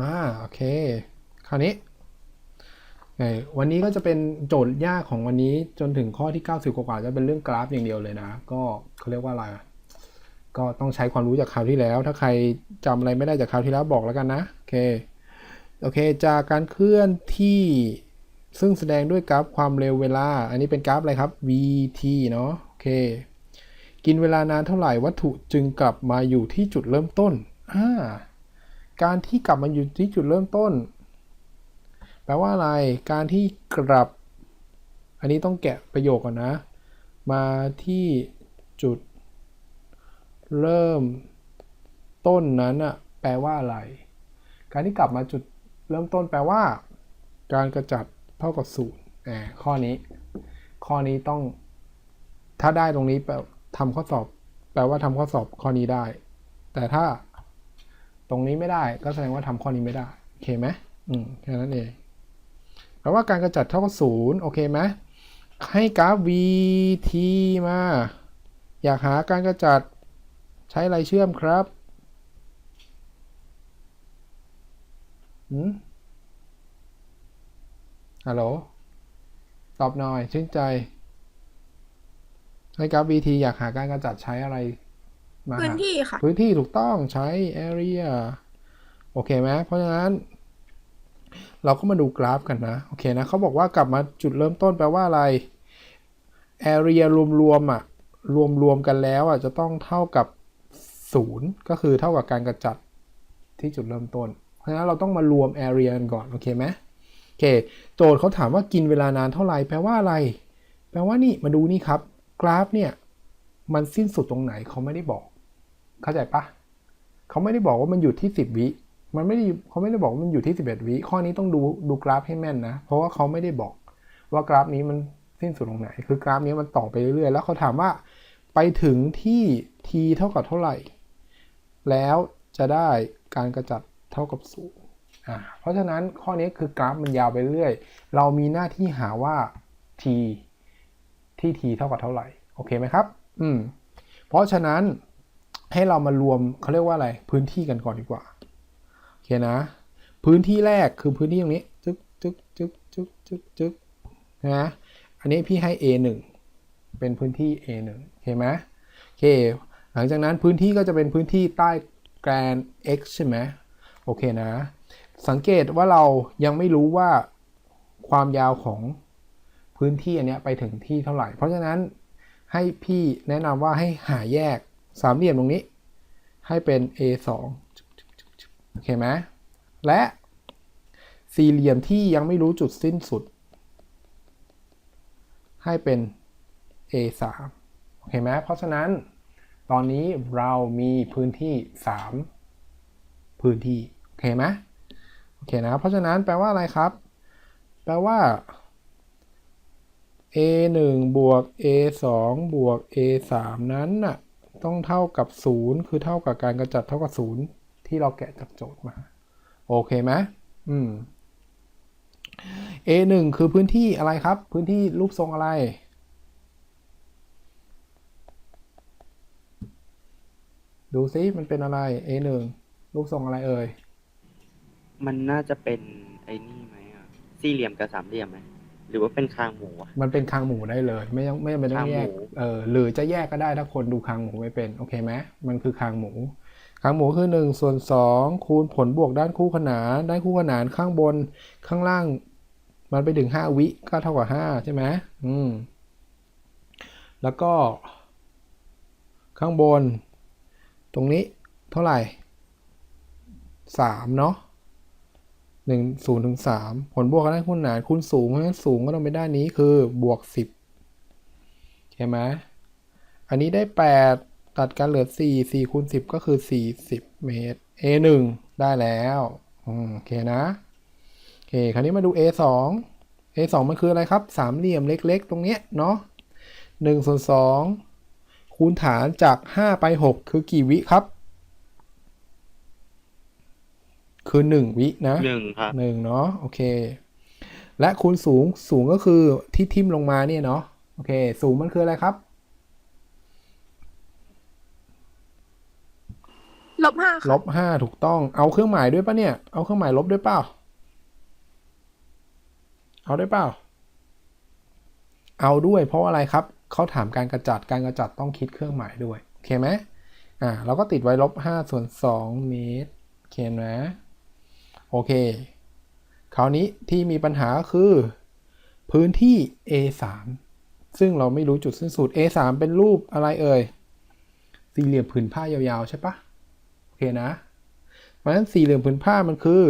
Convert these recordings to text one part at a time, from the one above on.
มา โอเค คราวนี้ไวันนี้ก็จะเป็นโจทย์ยากของวันนี้จนถึงข้อที่ 90 กว่าจะเป็นเรื่องกราฟอย่างเดียวเลยนะ ก็เขาเรียกว่าอะไร ก็ต้องใช้ความรู้จากคราวที่แล้ว ถ้าใครจำอะไรไม่ได้จากคราวที่แล้วบอกแล้วกันนะ โอเค โอเค จากการเคลื่อนที่ซึ่งแสดงด้วยกราฟความเร็วเวลา อันนี้เป็นกราฟอะไรครับ vt เนาะโอเค กินเวลานานเท่าไหร่วัตถุจึงกลับมาอยู่ที่จุดเริ่มต้นอ่า การที่กลับมาอยู่ที่จุดเริ่มต้น แปลว่าอะไร การที่กลับ อันนี้ต้องแกะประโยคก่อนนะ มาที่จุด เริ่มต้นนั้นอะแปลว่าอะไร การที่กลับมาจุดเริ่มต้นแปลว่า การกระจัดเท่ากับศูนย์อ่าข้อนี้ ข้อนี้ต้อง ถ้าได้ตรงนี้แปลทำข้อสอบ แปลว่าทำข้อสอบข้อนี้ได้ แต่ถ้า ตรงนี้ไม่ได้ก็แสดงว่าทำข้อนี้ไม่ได้โอเคไหมอืมแค่นั้นเองแปลว่าการกระจัดเท่ากับศูนย์โอเคไหมให้กราฟ vt มา อยากหาการกระจัดใช้อะไรเชื่อมครับหืมฮัลโหล ตอบหน่อยชื่นใจ ให้กราฟ vt อยากหาการกระจัดใช้อะไร มาหาพื้นที่ค่ะ พื้นที่ถูกต้องใช้ area โอเคไหมเพราะฉะนั้น เราก็มาดูกราฟกันนะ โอเคนะเขาบอกว่ากลับมาจุดเริ่มต้นแปลว่าอะไร area รวมๆอะ รวมๆกันแล้วอะจะต้องเท่ากับศูนย์ก็คือเท่ากับการกระจัดที่จุดเริ่มต้น เพราะฉะนั้นเราต้องมารวม area กันก่อน โอเคไหมโอเค โจทย์เขาถามว่ากินเวลานานเท่าไหร่ แปลว่าอะไร แปลว่านี่ มาดูนี่ครับ กราฟเนี่ย มันสิ้นสุดตรงไหนเขาไม่ได้บอก เข้าใจปะเขาไม่ได้บอกว่ามันอยู่ที่สิบวิมันไม่ได้เขาไม่ได้บอกว่ามันอยู่ที่สิบเอ็ดวิข้อนี้ต้องดูดูกราฟให้แม่นนะ เพราะว่าเขาไม่ได้บอกว่ากราฟนี้มันสิ้นสุดตรงไหน คือกราฟนี้มันต่อไปเรื่อยๆ แล้วเขาถามว่าไปถึงที่ t เท่ากับเท่าไหร่ แล้วจะได้การกระจัดเท่ากับศูนย์อ่าเพราะฉะนั้นข้อนี้คือกราฟมันยาวไปเรื่อย เรามีหน้าที่หาว่า t ที่ t เท่ากับเท่าไหร่ โอเคไหมครับ อืม เพราะฉะนั้น ให้เรามารวมเขาเรียกว่าอะไรพื้นที่กันก่อนดีกว่าโอเคนะ พื้นที่แรกคือพื้นที่ตรงนี้จึ๊กจึ๊กจึ๊กจึ๊กจึ๊กจึ๊กนะอันนี้พี่ให้ A 1เป็นพื้นที่ A 1โอเคไหมโอเค หลังจากนั้นพื้นที่ก็จะเป็นพื้นที่ใต้แกรน x ใช่ไหมโอเคนะ สังเกตว่าเรายังไม่รู้ว่าความยาวของพื้นที่อันนี้ไปถึงที่เท่าไหร่ เพราะฉะนั้นให้พี่แนะนำว่าให้หาแยก สามเหลี่ยมตรงนี้ ให้เป็น a 2 โอเคไหมและสี่เหลี่ยมที่ยังไม่รู้จุดสิ้นสุด ให้เป็น a 3 โอเคไหมเพราะฉะนั้นตอนนี้เรามีพื้นที่ 3 พื้นที่ โอเคไหมโอเคนะเพราะฉะนั้นแปลว่าอะไรครับ แปลว่า a 1บวก a 2บวก a 3นั้นน่ะ ต้องเท่ากับ 0 คือเท่ากับการกระจัดเท่ากับ 0 ที่เราแกะจากโจทย์มา โอเคไหมอืม A 1 คือพื้นที่อะไรครับ พื้นที่รูปทรงอะไร ดูซิมันเป็นอะไร A 1 รูปทรงอะไรเอ่ย มันน่าจะเป็นไอ้นี่ไหมอะ สี่เหลี่ยมกับสามเหลี่ยมไหม หรือว่าเป็นคางหมูอะมันเป็นคางหมูได้เลย ไม่ต้องไม่จำเป็นต้องแยกคางหมูเออหรือจะแยกก็ได้ถ้าคนดูคางหมูไม่เป็นโอเคไหมมันคือคางหมูคางหมูคือ1ส่วน2คูณผลบวกด้านคู่ขนานด้านคู่ขนานข้างบนข้างล่าง มันไปถึง 5 วิก็เท่ากับ5ใช่ไหมอืมแล้วก็ ข้างบน ตรงนี้เท่าไหร่3เนาะ หนึ่งศูนย์ถึงสามผลบวกกันได้คูณหานคูณสูงเพราะฉะนั้นสูงก็ต้องเป็นด้านนี้คือบวกสิบใช่ไหมอันนี้ได้แปดตัดกันเหลือสี่สี่คูณสิบก็คือสี่สิบเมตร a หนึ่งได้แล้วโอเคนะโอเคคราวนี้มาดู a สอง a สองมันคืออะไรครับ สามเหลี่ยมเล็กๆ ตรงเนี้ยเนาะหนึ่งส่วนสองคูณฐานจากห้าไปหกคือกี่วิครับ คือหนึ่งวินะหนึ่งครับหนึ่งเนาะโอเค และคูณสูงสูงก็คือที่ทิ่มลงมาเนี่ยเนาะโอเค สูงมันคืออะไรครับลบห้าค่ะลบห้าถูกต้องเอาเครื่องหมายด้วยปะเนี่ย เอาเครื่องหมายลบด้วยเปล่า เอาด้วยเปล่า เอาด้วย เพราะอะไรครับเขาถามการกระจัดการกระจัดต้องคิดเครื่องหมายด้วยโอเคไหมอ่าเราก็ติดไว้ลบห้าส่วนสองเมตรโอเคนะ โอเค คราวนี้ที่มีปัญหาคือ พื้นที่ A 3 ซึ่งเราไม่รู้จุดสิ้นสุด A 3 เป็นรูปอะไรเอ่ย สี่เหลี่ยมผืนผ้ายาวๆ ใช่ปะโอเคนะ เพราะฉะนั้นสี่เหลี่ยมผืนผ้ามันคือ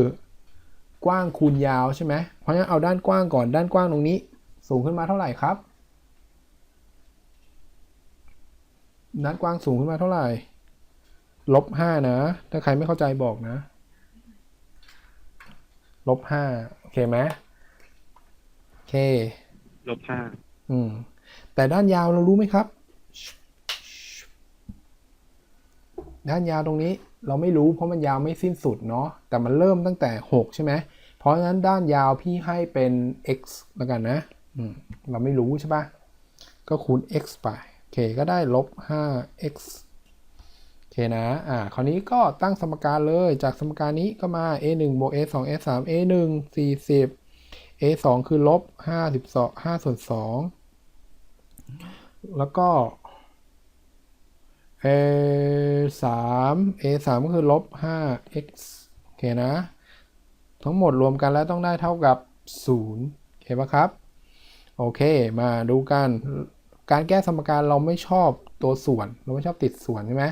กว้างคูณยาวใช่ไหม เพราะฉะนั้นเอาด้านกว้างก่อน ด้านกว้างตรงนี้ สูงขึ้นมาเท่าไหร่ครับ ด้านกว้างสูงขึ้นมาเท่าไหร่ ลบห้านะ ถ้าใครไม่เข้าใจบอกนะ ลบห้าโอเคไหมโอเค ลบห้าอืม แต่ด้านยาวเรารู้ไหมครับ ด้านยาวตรงนี้เราไม่รู้เพราะมันยาวไม่สิ้นสุดเนาะแต่มันเริ่มตั้งแต่ 6 ใช่ไหมเพราะฉะนั้นด้านยาวพี่ให้เป็น x แล้วกันนะอืมเราไม่รู้ใช่ปะก็คูณ x ไป โอเค ก็ได้ลบ 5x โอ เคนะ อ่า คราวนี้ก็ตั้งสมการเลย จากสมการนี้ก็มา a 1บวก a 2 a 3 a 1 40 a 2คือลบ52 5ส่วน2แล้วก็ a 3 a 3ก็คือลบ 5x โอเคนะ ทั้งหมดรวมกันแล้วต้องได้เท่ากับ0โอเคปะครับ โอเค มาดูกัน การแก้สมการเราไม่ชอบตัวส่วน เราไม่ชอบติดส่วนใช่ไหม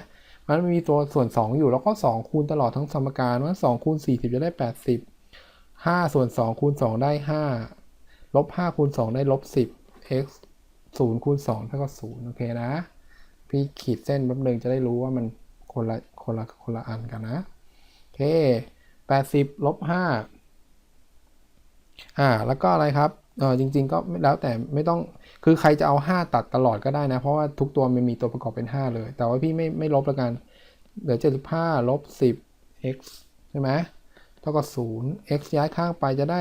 มันมีตัวส่วน 2 อยู่แล้วก็ 2 คูณตลอดทั้งสมการว่า2คูณ40 จะได้ 80 5 ส่วน 2 คูณ 2 ได้ 5 ลบ 5 คูณ 2 ได้ลบ 10 x 0คูณ2เท่ากับ0โอเคนะ พี่ขีดเส้นแป๊บนึงจะได้รู้ว่ามันคนละคนละคนละอันกันนะ โอเค 80ลบ5อ่า แล้วก็อะไรครับ เออจริง ๆ ก็แล้วแต่ไม่ต้อง คือใครจะเอา 5 ตัดตลอดก็ได้นะ เพราะว่าทุกตัวมันมีตัวประกอบเป็น 5 เลย แต่ว่าพี่ไม่ไม่ลบแล้วกัน เหลือ75ลบ10 x ใช่ไหมเท่ากับ0 x ย้ายข้างไปจะได้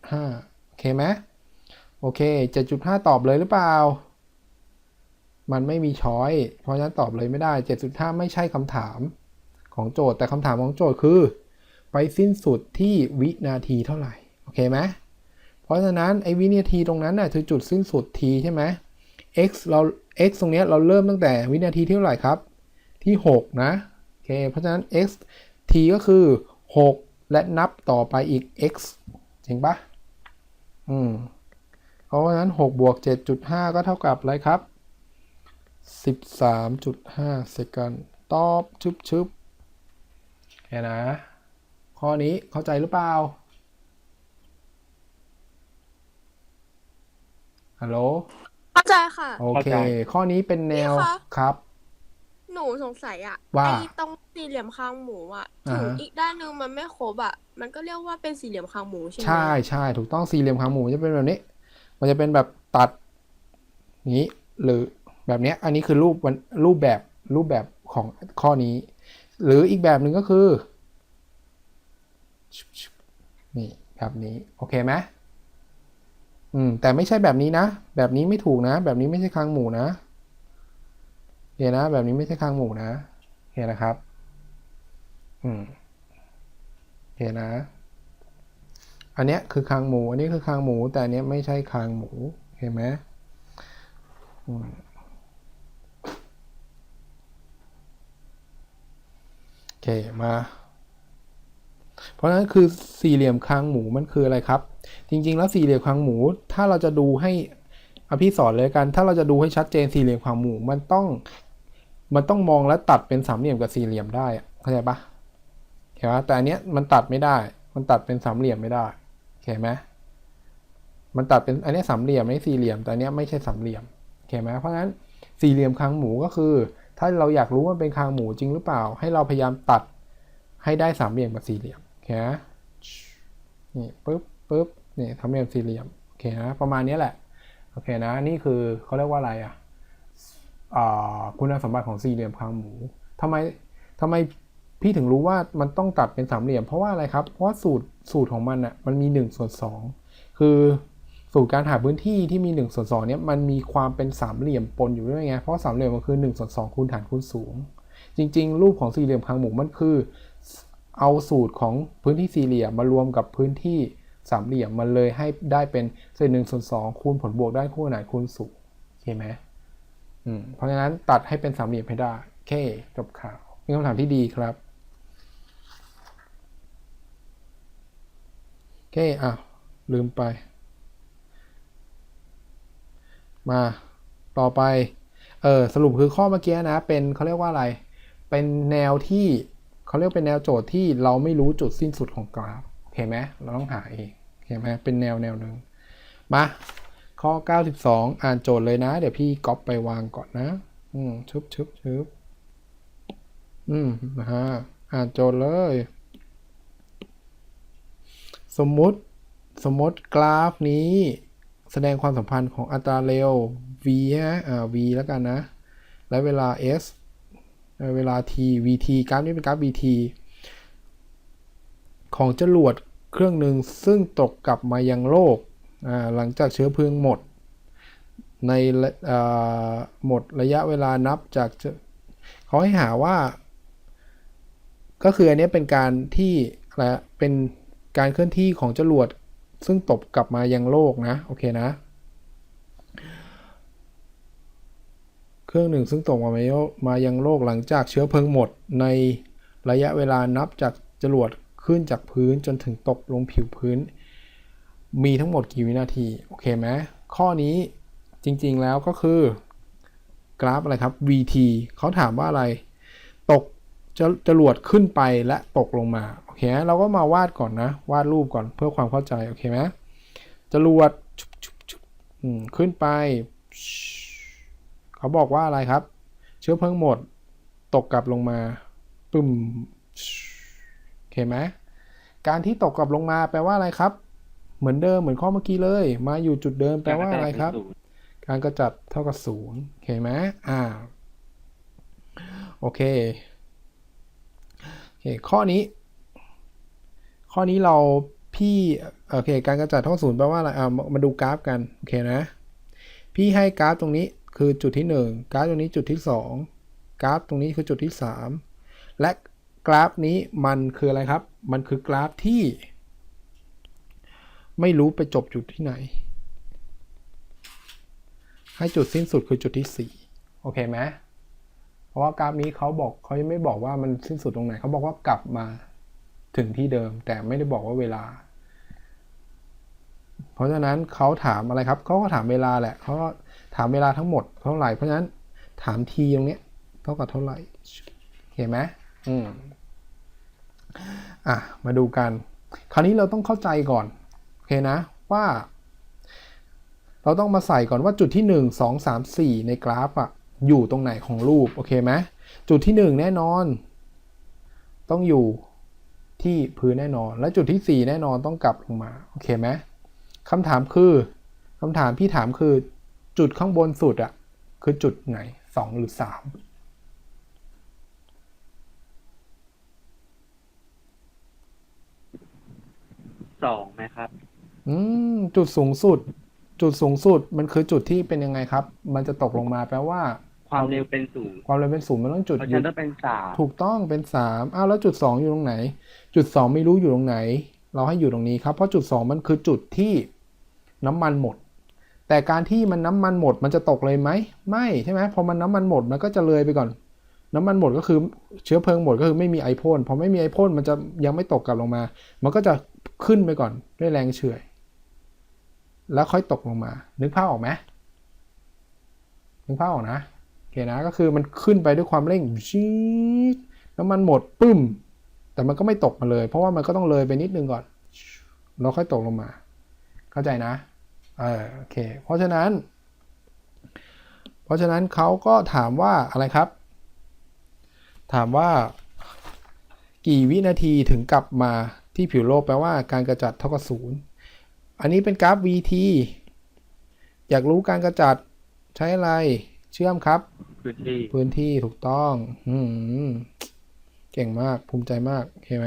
7.5 โอเคไหมโอเค 7.5 ตอบเลยหรือเปล่า มันไม่มีช้อย เพราะฉะนั้นตอบเลยไม่ได้ 7.5 ไม่ใช่คำถามของโจทย์ แต่คำถามของโจทย์คือ ไปสิ้นสุดที่วินาทีเท่าไหร่ โอเคไหม ราะฉะนั้นไอ้วินาทีตรงนั้นน่ะคือจุดสิ้นสุด t ใช่ไหม x เรา x ตรงเนี้ยเราเริ่มตั้งแต่วินาทีที่เท่าไหร่ครับ ที่ 6 นะโอเคเพราะฉะนั้น x t ก็คือ 6 และนับต่อไปอีก x จริงปะอืมเพราะฉะนั้น6บวก7.5 ก็เท่ากับอะไรครับ 13.5 เซกันตอบชึบชึบแค่นะ ข้อนี้เข้าใจหรือเปล่า ฮัลโหลเข้าใจค่ะ โอเคข้อนี้เป็นแนวพี่คะ ครับ หนูสงสัยอะว่าไอ้ตรงสี่เหลี่ยมคางหมูอะอ่าถึงฮะอีกด้านหนึงมันไม่ครบอะมันก็เรียกว่าเป็นสี่เหลี่ยมคางหมูใช่ไหมใช่ใช่ถูกต้องสี่เหลี่ยมคางหมูจะเป็นแบบนี้ มันจะเป็นแบบตัดอย่างนี้หรือแบบเนี้ยอันนี้คือรูปวันรูปแบบรูปแบบของข้อนี้ หรืออีกแบบหนึ่งก็คือนี่แบบนี้ โอเคไหม อืม แต่ไม่ใช่แบบนี้นะ แบบนี้ไม่ถูกนะ แบบนี้ไม่ใช่คางหมูนะเดี๋ยวนะ แบบนี้ไม่ใช่คางหมูนะโอเคนะครับ อืมโอเคนะ อันเนี้ยคือคางหมู อันนี้คือคางหมู แต่อันเนี้ยไม่ใช่คางหมู เห็นไหมอืมโอเค มา เพราะฉะนั้นคือสี่เหลี่ยมคางหมูมันคืออะไรครับ จริง ๆ แล้วสี่เหลี่ยมคางหมู ถ้าเราจะดูให้อพี่สอนเลยกัน ถ้าเราจะดูให้ชัดเจนสี่เหลี่ยมคางหมูมันต้องมันต้องมองแล้วตัดเป็นสามเหลี่ยมกับสี่เหลี่ยมได้เข้าใจปะเห็นปะแต่อันเนี้ยมันตัดไม่ได้ มันตัดเป็นสามเหลี่ยมไม่ได้โอเคไหมมันตัดเป็นอันเนี้ยสามเหลี่ยมไม่สี่เหลี่ยมแต่อันเนี้ยไม่ใช่สามเหลี่ยมโอเคไหมเพราะฉะนั้นสี่เหลี่ยมคางหมูก็คือ ถ้าเราอยากรู้ว่ามันเป็นคางหมูจริงหรือเปล่า ให้เราพยายามตัดให้ได้สามเหลี่ยมกับสี่เหลี่ยม เคนะนี่ปึ๊บปึ๊บนี่สามเหลี่ยมสี่เหลี่ยมโอเคนะประมาณนี้แหละโอเคนะนี่คือเขาเรียกว่าอะไรอะคุณสมบัติของสี่เหลี่ยมคางหมูทำไมทำไมพี่ถึงรู้ว่ามันต้องตัดเป็นสามเหลี่ยม เพราะว่าอะไรครับ เพราะว่าสูตรสูตรของมันอะมันมี1ส่วน2คือสูตรการหาพื้นที่ที่มี1ส่วน2เนี่ยมันมีความเป็นสามเหลี่ยมปนอยู่ด้วยไงเพราะสามเหลี่ยมมันคือ1ส่วน2คูณฐานคูณสูง จริง ๆ รูปของสี่เหลี่ยมคางหมูมันคือ เอาสูตรของพื้นที่สี่เหลี่ยมมารวมกับพื้นที่สามเหลี่ยมมันเลยให้ได้เป็นเศษหนึ่งส่วนสองคูณผลบวกด้านคู่ขนานคูณสูงโอเคไหมอืมเพราะฉะนั้นตัดให้เป็นสามเหลี่ยมให้ได้โอเคจบข่าวเป็นคำถามที่ดีครับโอเคอะลืมไป มาต่อไปเออสรุปคือข้อเมื่อกี้นะ เป็นเขาเรียกว่าอะไร เป็นแนวที่ เขาเรียกเป็นแนวโจทย์ที่เราไม่รู้จุดสิ้นสุดของกราฟโอเคไหมเราต้องหาเองโอเคไหมเป็นแนวแนวหนึ่งมาข้อ 92 อ่านโจทย์เลยนะ เดี๋ยวพี่ก๊อปไปวางก่อนนะ อืมชุบชุบชุบอืมนะฮะอ่านโจทย์เลย สมมุติสมมติกราฟนี้แสดงความสัมพันธ์ของอัตราเร็ว v ฮะอ่า v แล้วกันนะ และเวลา s เวลา t vt กราฟนี้เป็นกราฟ vt ของจรวดเครื่องหนึ่งซึ่งตกกลับมายังโลก หลังจากเชื้อเพลิงหมด ในหมดระยะเวลานับจากเขาให้หาว่า ก็คืออันนี้เป็นการที่อะไรอะเป็นการเคลื่อนที่ของจรวดซึ่งตกกลับมายังโลกนะ โอเคนะ เครื่องหนึ่งซึ่งตกมาไม่มายังโลกหลังจากเชื้อเพลิงหมดในระยะเวลานับจากจรวดขึ้นจากพื้นจนถึงตกลงผิวพื้น มีทั้งหมดกี่วินาที โอเคไหมข้อนี้จริงๆแล้วก็คือกราฟอะไรครับ vt เขาถามว่าอะไร ตกจะจรวดขึ้นไปและตกลงมา โอเคเราก็มาวาดก่อนนะ วาดรูปก่อนเพื่อความเข้าใจ โอเคไหมจรวดขึ้นไป เขาบอกว่าอะไรครับ เชื้อเพลิงหมดตกกลับลงมาปึ้มโอเคไหมการที่ตกกลับลงมาแปลว่าอะไรครับ เหมือนเดิมเหมือนข้อเมื่อกี้เลย มาอยู่จุดเดิมแปลว่าอะไรครับ การกระจัดเท่ากับศูนย์โอเคไหมอ่าโอเคโอเค ข้อนี้ ข้อนี้เราพี่โอเค การกระจัดเท่าศูนย์แปลว่าอะไรอ่ามามาดูกราฟกันโอเคนะ พี่ให้กราฟตรงนี้ คือจุดที่ 1 กราฟตรงนี้จุดที่ 2 กราฟตรงนี้คือจุดที่ 3 และกราฟนี้มันคืออะไรครับ มันคือกราฟที่ ไม่รู้ไปจบจุดที่ไหน ให้จุดสิ้นสุดคือจุดที่ 4 โอเคไหมเพราะว่ากราฟนี้เขาบอกเขายังไม่บอกว่ามันสิ้นสุดตรงไหน เขาบอกว่ากลับมาถึงที่เดิม แต่ไม่ได้บอกว่าเวลา เพราะฉะนั้นเขาถามอะไรครับ เขาก็ถามเวลาแหละเขาก็ ถามเวลาทั้งหมดเท่าไหร่ เพราะฉะนั้นถามทีตรงนี้เท่ากับเท่าไหร่ เห็นไหมอืมอะ มาดูกัน คราวนี้เราต้องเข้าใจก่อน โอเคนะ ว่า เราต้องมาใส่ก่อนว่าจุดที่ 1 2 3 4 ในกราฟอะอยู่ตรงไหนของรูป โอเคไหมจุดที่ 1 แน่นอน ต้องอยู่ที่พื้นแน่นอน และจุดที่ 4 แน่นอนต้องกลับลงมา โอเคไหมคำถามคือคำถามพี่ถามคือ จุดข้างบนสุดอะคือจุดไหน 2 หรือ 3สองไหมครับ อืม จุดสูงสุด จุดสูงสุดมันคือจุดที่เป็นยังไงครับ มันจะตกลงมาแปลว่า ความเร็วเป็นศูนย์ความเร็วเป็นศูนย์มันต้องจุดเพราะอฉะยู่นั้นต้องเป็นสามถูกต้องเป็นสามอ้าวแล้วจุดสองอยู่ตรงไหน จุดสองไม่รู้อยู่ตรงไหน เราให้อยู่ตรงนี้ครับ เพราะจุดสองมันคือจุดที่น้ำมันหมด แต่การที่มันน้ำมันหมดมันจะตกเลยไหมไม่ใช่ไหมพอมันน้ำมันหมดมันก็จะเลยไปก่อน น้ำมันหมดก็คือเชื้อเพลิงหมดก็คือไม่มีไอพ่นพอไม่มีไอพ่นมันจะยังไม่ตกกลับลงมา มันก็จะขึ้นไปก่อนด้วยแรงเฉื่อย แล้วค่อยตกลงมา นึกภาพออกไหมนึกภาพออกนะโอเคนะก็คือมันขึ้นไปด้วยความเร่งชีดน้ำมันหมดปึ้ม แต่มันก็ไม่ตกมาเลย เพราะว่ามันก็ต้องเลยไปนิดนึงก่อนแล้วค่อยตกลงมา เข้าใจนะ เออโอเค เพราะฉะนั้น เพราะฉะนั้นเขาก็ถามว่าอะไรครับ ถามว่า กี่วินาทีถึงกลับมาที่ผิวโลกแปลว่าการกระจัดเท่ากับศูนย์อันนี้เป็นกราฟ VT อยากรู้การกระจัดใช้อะไรเชื่อมครับ พื้นที่พื้นที่ถูกต้องอืมเก่งมากภูมิใจมากโอเคไหม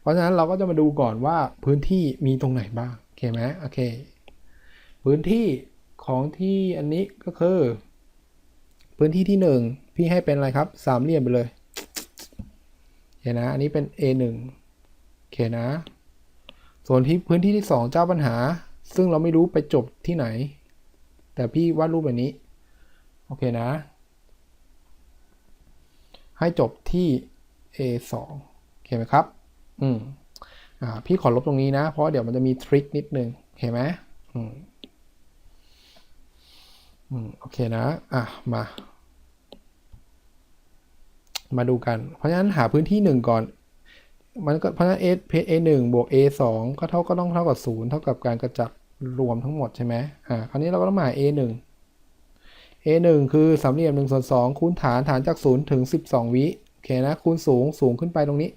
เพราะฉะนั้นเราก็จะมาดูก่อนว่าพื้นที่มีตรงไหนบ้างโอเคไหมโอเค พื้นที่ของที่อันนี้ก็คือ พื้นที่ที่หนึ่งพี่ให้เป็นอะไรครับ สามเหลี่ยมไปเลยโอเคนะอันนี้เป็น A 1โอเคนะ ส่วนที่พื้นที่ที่สองเจ้าปัญหา ซึ่งเราไม่รู้ไปจบที่ไหน แต่พี่วาดรูปแบบนี้ โอเคนะ ให้จบที่ A 2โอเคไหมครับ อืมอ่าพี่ขอลบตรงนี้นะ เพราะเดี๋ยวมันจะมีทริคนิดนึงโอเคไหมอืม อืมโอเคนะ อะ มา มาดูกัน เพราะฉะนั้นหาพื้นที่หนึ่งก่อน มันก็เพราะฉะนั้น a เพ a หนึ่งบวก a สองก็เท่าก็ต้องเท่ากับศูนย์เท่ากับการกระจัดรวมทั้งหมดใช่ไหมอ่า คราวนี้เราก็ต้องมาหา a หนึ่ง a หนึ่งคือสามเหลี่ยมหนึ่งส่วนสองคูณฐานฐานจากศูนย์ถึงสิบสองวิโอเคนะ คูณสูงสูงขึ้นไปตรงนี้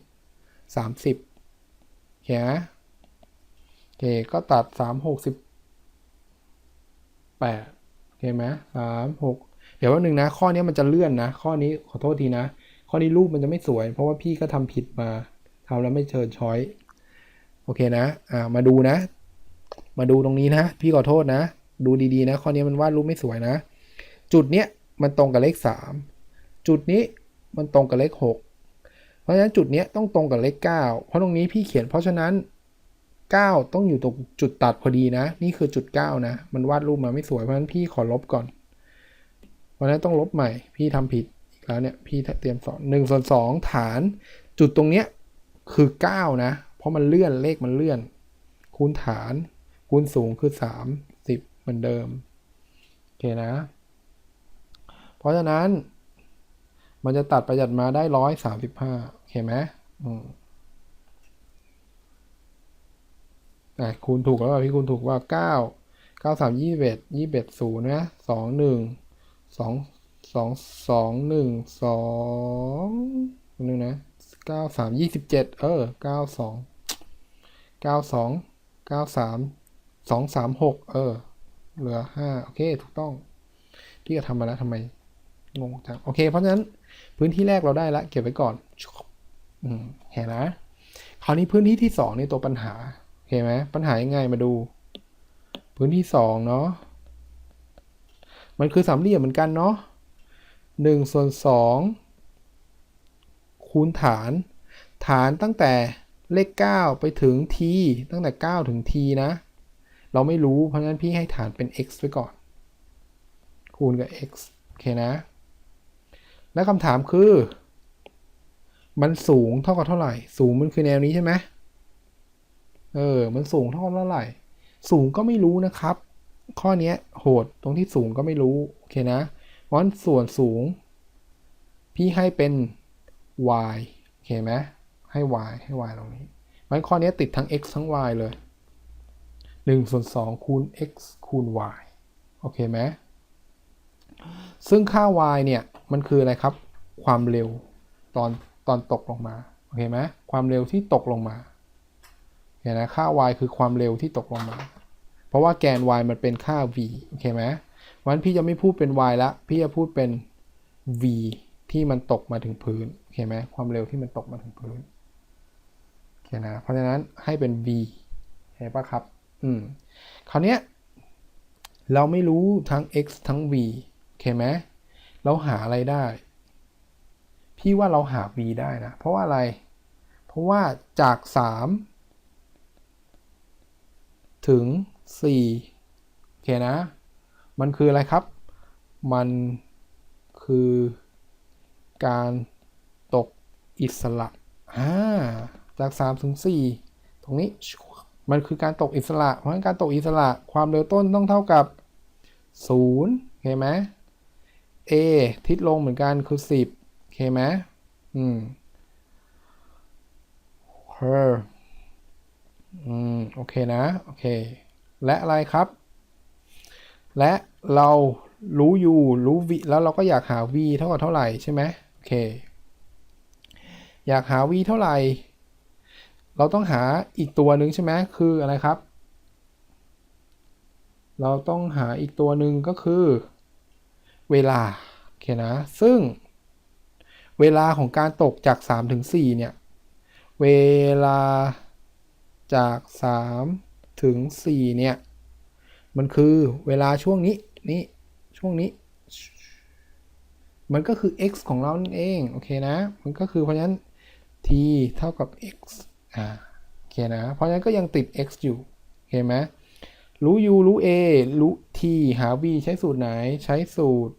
สามสิบโอเคนะโอเค ก็ตัดสามหกสิบแปด โอเคไหมสามหกเดี๋ยวว่าหนึ่งนะ ข้อนี้มันจะเลื่อนนะ ข้อนี้ขอโทษทีนะ ข้อนี้รูปมันจะไม่สวย เพราะว่าพี่ก็ทำผิดมาทำแล้วไม่เชิญช้อยโอเคนะ อ่า มาดูนะ มาดูตรงนี้นะ พี่ขอโทษนะ ดูดีๆนะ ข้อนี้มันวาดรูปไม่สวยนะ จุดเนี้ยมันตรงกับเลขสามจุดนี้มันตรงกับเลขหกเพราะฉะนั้นจุดเนี้ยต้องตรงกับเลขเก้าเพราะตรงนี้พี่เขียนเพราะฉะนั้น เก้าต้องอยู่ตรงจุดตัดพอดีนะ นี่คือจุดเก้านะ มันวาดรูปมาไม่สวย เพราะฉะนั้นพี่ขอลบก่อน เพราะนั้นต้องลบใหม่ พี่ทำผิดอีกแล้วเนี่ย พี่เตรียมสอนหนึ่งส่วนสองฐาน จุดตรงเนี้ยคือเก้านะ เพราะมันเลื่อนเลขมันเลื่อน คูณฐาน คูณสูงคือสามสิบเหมือนเดิม โอเคนะ เพราะฉะนั้น มันจะตัดไปจัดมาได้ร้อยสามสิบห้าโอเคไหมอืม อะคูณถูกแล้วป่ะพี่คูณถูกว่าเก้าเก้าสามยี่สิบเอ็ดยี่สิบเอ็ดศูนย์นะสองหนึ่งสองสองสองหนึ่งสองหนึ่งนะเก้าสามยี่สิบเจ็ดเออเก้าสองเก้าสองเก้าสามสองสามหกเออ เหลือห้าโอเค ถูกต้องพี่ก็ทำมาแล้วทำไม งงจัง โอเค เพราะฉะนั้นพื้นที่แรกเราได้ละ เก็บไว้ก่อน อืมเห็นนะ คราวนี้พื้นที่ที่สองในตัวปัญหา เคไหมปัญหายังไงมาดู พื้นที่สองเนาะมันคือสามเหลี่ยมเหมือนกันเนาะหนึ่งส่วนสองคูณฐาน ฐานตั้งแต่เลข 9 ไปถึง t ตั้งแต่ 9 ถึง t นะ เราไม่รู้เพราะฉะนั้นพี่ให้ฐานเป็น x ไว้ก่อน คูณกับ x โอเคนะ แล้วคำถามคือ มันสูงเท่ากับเท่าไหร่ สูงมันคือแนวนี้ใช่ไหม เออ มันสูงเท่ากับเท่าไหร่ สูงก็ไม่รู้นะครับ ข้อเนี้ยโหดตรงที่สูงก็ไม่รู้ โอเคนะเพราะฉะนั้นส่วนสูง พี่ให้เป็น y โอเคไหมให้ y ให้ y ตรงนี้มันข้อนี้ติดทั้ง x ทั้ง y เลย1ส่วน2คูณ x คูณ y โอเคไหมซึ่งค่า y เนี่ย มันคืออะไรครับ ความเร็วตอนตอนตกลงมา โอเคไหมความเร็วที่ตกลงมา เห็นนะค่า y คือความเร็วที่ตกลงมา เพราะว่าแกน y มันเป็นค่า v โอเคไหมวันพี่จะไม่พูดเป็น y ละ พี่จะพูดเป็น v ที่มันตกมาถึงพื้นโอเคไหมความเร็วที่มันตกมาถึงพื้นโอเคนะเพราะฉะนั้นให้เป็น v เห็นปะครับ อืมคราวเนี้ยเราไม่รู้ทั้ง x ทั้ง v โอเคไหมเราหาอะไรได้ พี่ว่าเราหา v ได้นะ เพราะว่าอะไร เพราะว่าจาก 3 ถึง4โอเคนะ มันคืออะไรครับ มันคือการตกอิสระอ่าจาก3ถึง4ตรงนี้มันคือการตกอิสระ เพราะฉะนั้นการตกอิสระความเร็วต้นต้องเท่ากับ0โอเคไหม A ทิศลงเหมือนกันคือ 10โอเคไหมอืมเอืมโอเคนะ โอเค และอะไรครับ และเรารู้ u รู้ v แล้วเราก็อยากหา v เท่ากับเท่าไหร่ใช่ไหมโอเค อยากหา v เท่าไหร่ เราต้องหาอีกตัวหนึ่งใช่ไหมคืออะไรครับ เราต้องหาอีกตัวหนึ่งก็คือ เวลาโอเคนะ ซึ่ง เวลาของการตกจาก 3 ถึง 4 เนี่ย เวลา จาก 3 ถึง 4 เนี่ย มันคือเวลาช่วงนี้ นี่ ช่วงนี้ มันก็คือ x ของเรานั่นเอง โอเคนะ มันก็คือเพราะฉะนั้น t เท่ากับ x อ่าโอเคนะ เพราะฉะนั้นก็ยังติด x อยู่ โอเคไหมรู้ u รู้ a รู้ t หา v ใช้สูตรไหน ใช้สูตร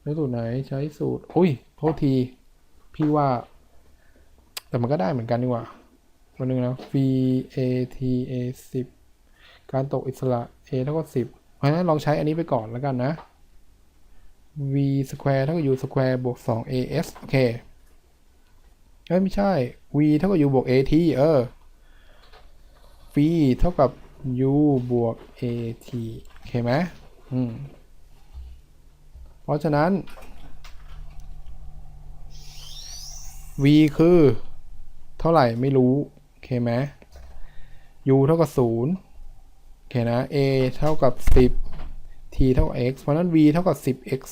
ใช้สูตรไหน ใช้สูตร อุ้ย โทษที พี่ว่า แต่มันก็ได้เหมือนกันดีกว่าวันหนึ่งนะ v a t a 10การตกอิสระ a เท่ากับ10 เพราะฉะนั้นลองใช้อันนี้ไปก่อนแล้วกันนะ v square เท่ากับ u square บวก2 as โอเคเอ้ยไม่ใช่ v เท่ากับ u บวก at เออ v เท่ากับ u บวก at โอเคไหมอืม เพราะฉะนั้น v คือ ท่าไหร่ไม่รู้ โอเคไหม u เท่ากับ 0 โอเคนะ a เท่ากับ 10 t เท่ากับ x เพราะนั้น v เท่ากับ 10x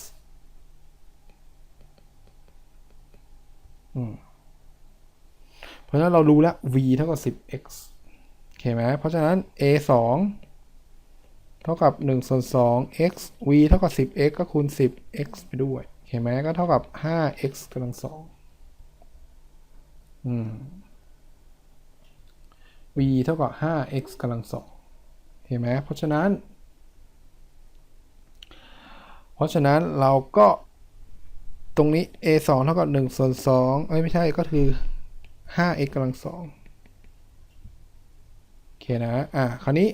เพราะฉะนั้นเรารู้แล้ว v เท่ากับ 10x โอเคไหม เพราะฉะนั้น a 2เท่ากับ1ส่วน2 x v เท่ากับ 10x ก็คูณ 10x ไปด้วย โอเคไหม ก็เท่ากับ 5x กำลังสองอืม v เท่ากับ 5x กำลังสองเห็นไหมเพราะฉะนั้น เพราะฉะนั้นเราก็ตรงนี้ a 2เท่ากับ1ส่วน2เอ้ยไม่ใช่ก็คือ 5x กำลังสองโอเคนะ อะคราวนี้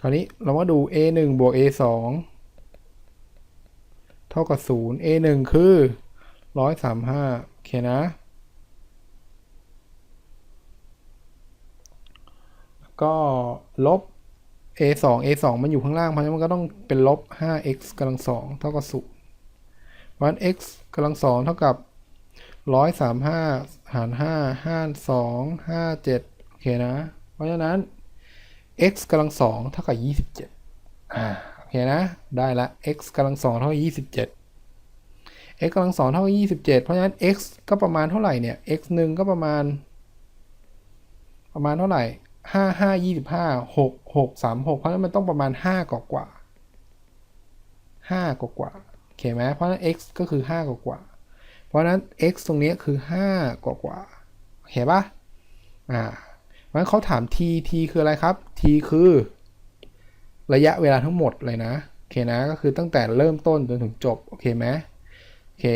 คราวนี้เรามาดู a 1บวก a 2เท่ากับ0 a 1คือ 135โอเคนะ ก็ลบ a 2 a 2มันอยู่ข้างล่าง เพราะฉะนั้นมันก็ต้องเป็นลบ 5x กำลังสองเท่ากับ0เพราะฉะนั้น x กำลังสองเท่ากับ135หาร5หาร2 57โอเคนะ เพราะฉะนั้น x กำลังสองเท่ากับ27อ่าโอเคนะ ได้ละ x กำลังสองเท่ากับ27 x กำลังสองเท่ากับ27 เพราะฉะนั้น x ก็ประมาณเท่าไหร่เนี่ย x หนึ่งก็ประมาณ ประมาณเท่าไหร่ห้าห้ายี่สิบห้าหกหกสามหกเพราะฉะนั้นมันต้องประมาณห้ากว่ากว่าห้ากว่ากว่าโอเคไหมเพราะฉะนั้น x ก็คือห้ากว่ากว่า เพราะฉะนั้น x ตรงนี้คือห้ากว่ากว่าโอเคปะอ่าเพราะฉะนั้นเขาถาม t t คืออะไรครับ t คือ ระยะเวลาทั้งหมดเลยนะโอเคนะก็คือตั้งแต่เริ่มต้นจนถึงจบโอเคไหม อเค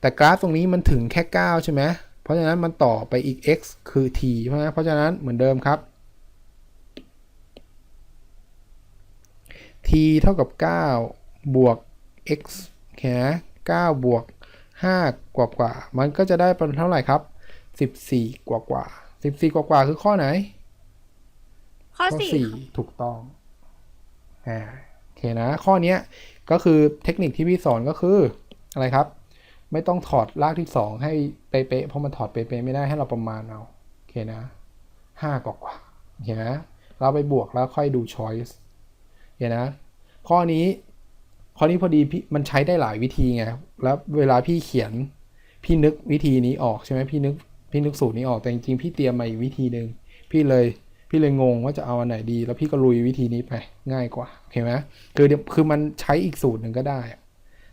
แต่กราฟตรงนี้มันถึงแค่ 9 ใช่ไหม เพราะฉะนั้นมันต่อไปอีก x คือ t เพราะฉะนั้นเพราะฉะนั้นเหมือนเดิมครับ t เท่ากับ 9 บวก x โอเคนะ9บวก 5 กว่ากว่า มันก็จะได้เป็นเท่าไหร่ครับ 14 กว่ากว่า 14 กว่ากว่าคือข้อไหน ข้อสี่ถูกต้อง อ่า โอเคนะ ข้อเนี้ยก็คือเทคนิคที่พี่สอนก็คืออะไรครับ ไม่ต้องถอดรากที่สองให้เป๊ะๆเพราะมันถอดเป๊ะๆไม่ได้ให้เราประมาณเอาโอเคนะห้ากว่ากว่าโอเคนะเราไปบวกแล้วค่อยดู choice เห็นนะ ข้อนี้ข้อนี้พอดีพี่มันใช้ได้หลายวิธีไงแล้วเวลาพี่เขียนพี่นึกวิธีนี้ออกใช่ไหมพี่นึกพี่นึกสูตรนี้ออกแต่จริงๆพี่เตรียมมาอีกวิธีหนึ่งพี่เลยพี่เลยงงว่าจะเอาอันไหนดี แล้วพี่ก็ลุยวิธีนี้ไปง่ายกว่าโอเคไหมคือเดี๋ยวคือมันใช้อีกสูตรหนึ่งก็ได้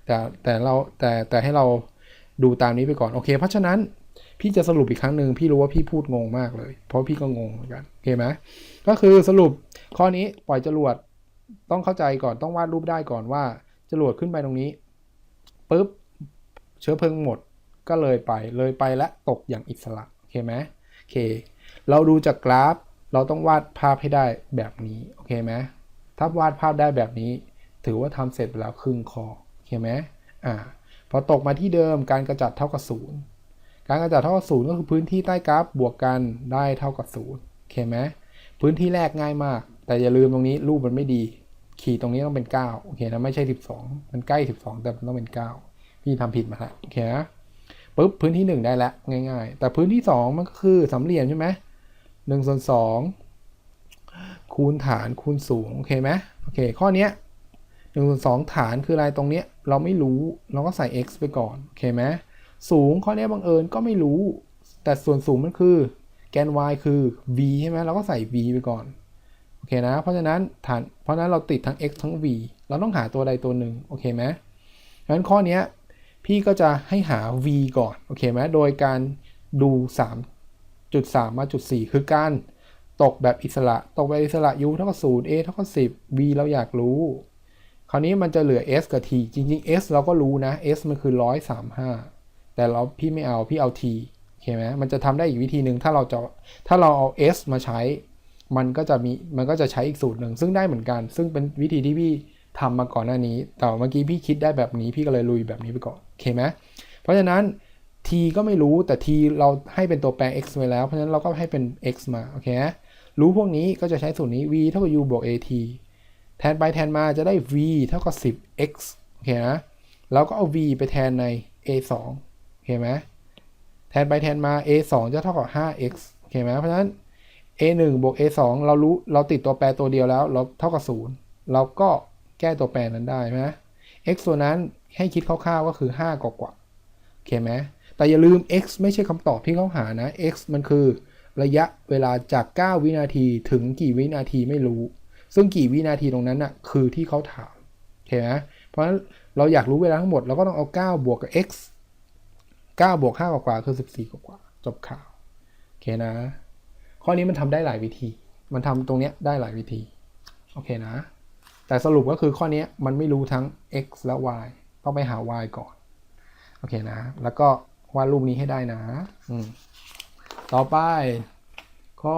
แต่แต่เราแต่แต่ให้เรา ดูตามนี้ไปก่อนโอเค เพราะฉะนั้นพี่จะสรุปอีกครั้งหนึ่งพี่รู้ว่าพี่พูดงงมากเลย เพราะพี่ก็งงเหมือนกันโอเคไหมก็คือสรุปข้อนี้ปล่อยจรวดต้องเข้าใจก่อนต้องวาดรูปได้ก่อนว่าจรวดขึ้นไปตรงนี้ปุ๊บเชื้อเพลิงหมดก็เลยไปเลยไปและตกอย่างอิสระโอเคไหมโอเค เราดูจากกราฟเราต้องวาดภาพให้ได้แบบนี้โอเคไหมถ้าวาดภาพได้แบบนี้ ถือว่าทำเสร็จไปแล้วครึ่งคอโอเคไหมอ่า พอตกมาที่เดิมการกระจัดเท่ากับศูนย์การกระจัดเท่ากับศูนย์ก็คือพื้นที่ใต้กราฟบวกกันได้เท่ากับศูนย์โอเคไหมพื้นที่แรกง่ายมาก แต่อย่าลืมตรงนี้รูปมันไม่ดี ขีดตรงนี้ต้องเป็น 9 โอเคนะไม่ใช่ 12 มันใกล้ 12 แต่มันต้องเป็น 9 พี่ทำผิดมาแล้วโอเคนะปุ๊บพื้นที่ 1 ได้แล้วง่าย ๆ แต่พื้นที่ 2 มันก็คือสามเหลี่ยมใช่ไหม1ส่วน2คูณฐานคูณสูงโอเคไหมโอเค ข้อนี้ เนี้ย1ส่วน2ฐานคืออะไรตรงเนี้ยเราไม่รู้เราก็ใส่ x ไปก่อนโอเคไหมสูงข้อนี้บังเอิญก็ไม่รู้ แต่ส่วนสูงมันคือ แกน y คือ v ใช่ไหมเราก็ใส่ v ไปก่อนโอเคนะเพราะฉะนั้นฐานเพราะฉะนั้นเราติดทั้ง x ทั้ง v เราต้องหาตัวใดตัวหนึ่งโอเคไหมเพราะฉะนั้นข้อนี้พี่ก็จะให้หา v ก่อนโอเคไหมโดยการดู 3.3 มาจุด4คือการตกแบบอิสระ ตกแบบอิสระ u เท่ากับ0 a เท่ากับ10 v เราอยากรู้ คราวนี้มันจะเหลือ s กับ t จริง ๆ s เราก็รู้นะ s มันคือ 135 แต่เราพี่ไม่เอาพี่เอา t โอเคไหมมันจะทำได้อีกวิธีหนึ่งถ้าเราจะถ้าเราเอา s มาใช้ มันก็จะมีมันก็จะใช้อีกสูตรหนึ่งซึ่งได้เหมือนกัน ซึ่งเป็นวิธีที่พี่ทำมาก่อนหน้านี้ แต่เมื่อกี้พี่คิดได้แบบนี้พี่ก็เลยลุยแบบนี้ไปก่อนโอเคไหมเพราะฉะนั้น t ก็ไม่รู้แต่ t เราให้เป็นตัวแปร x ไว้แล้ว เพราะฉะนั้นเราก็ให้เป็น x มาโอเครู้พวกนี้ก็จะใช้สูตรนี้ v เท่ากับ u บวก at แทนไปแทนมาจะได้ v เท่ากับ 10x โอเคนะแล้วก็เอา v ไปแทนใน a 2โอเคไหมแทนไปแทนมา a 2จะเท่ากับ 5x โอเคไหมเพราะฉะนั้น a 1บวก a 2เรารู้เราติดตัวแปรตัวเดียวแล้ว เราเท่ากับ 0 เราก็แก้ตัวแปรนั้นได้ไหม x ตัวนั้นให้คิดคร่าวๆก็คือ 5 กว่ากว่าโอเคไหมแต่อย่าลืม x ไม่ใช่คำตอบที่เขาหานะ x มันคือระยะเวลาจาก 9 วินาทีถึงกี่วินาทีไม่รู้ ซึ่งกี่วินาทีตรงนั้นน่ะคือที่เขาถามโอเคไหมเพราะฉะนั้นเราอยากรู้เวลาทั้งหมดเราก็ต้องเอา 9 บวกกับ x 9บวก5กว่ากว่าคือ 14กว่ากว่าจบข่าวโอเคนะ ข้อนี้มันทำได้หลายวิธี มันทำตรงเนี้ยได้หลายวิธีโอเคนะ แต่สรุปก็คือข้อนี้มันไม่รู้ทั้ง x และ y ต้องไปหา y ก่อนโอเคนะ แล้วก็วาดรูปนี้ให้ได้นะ อืม ต่อไปข้อ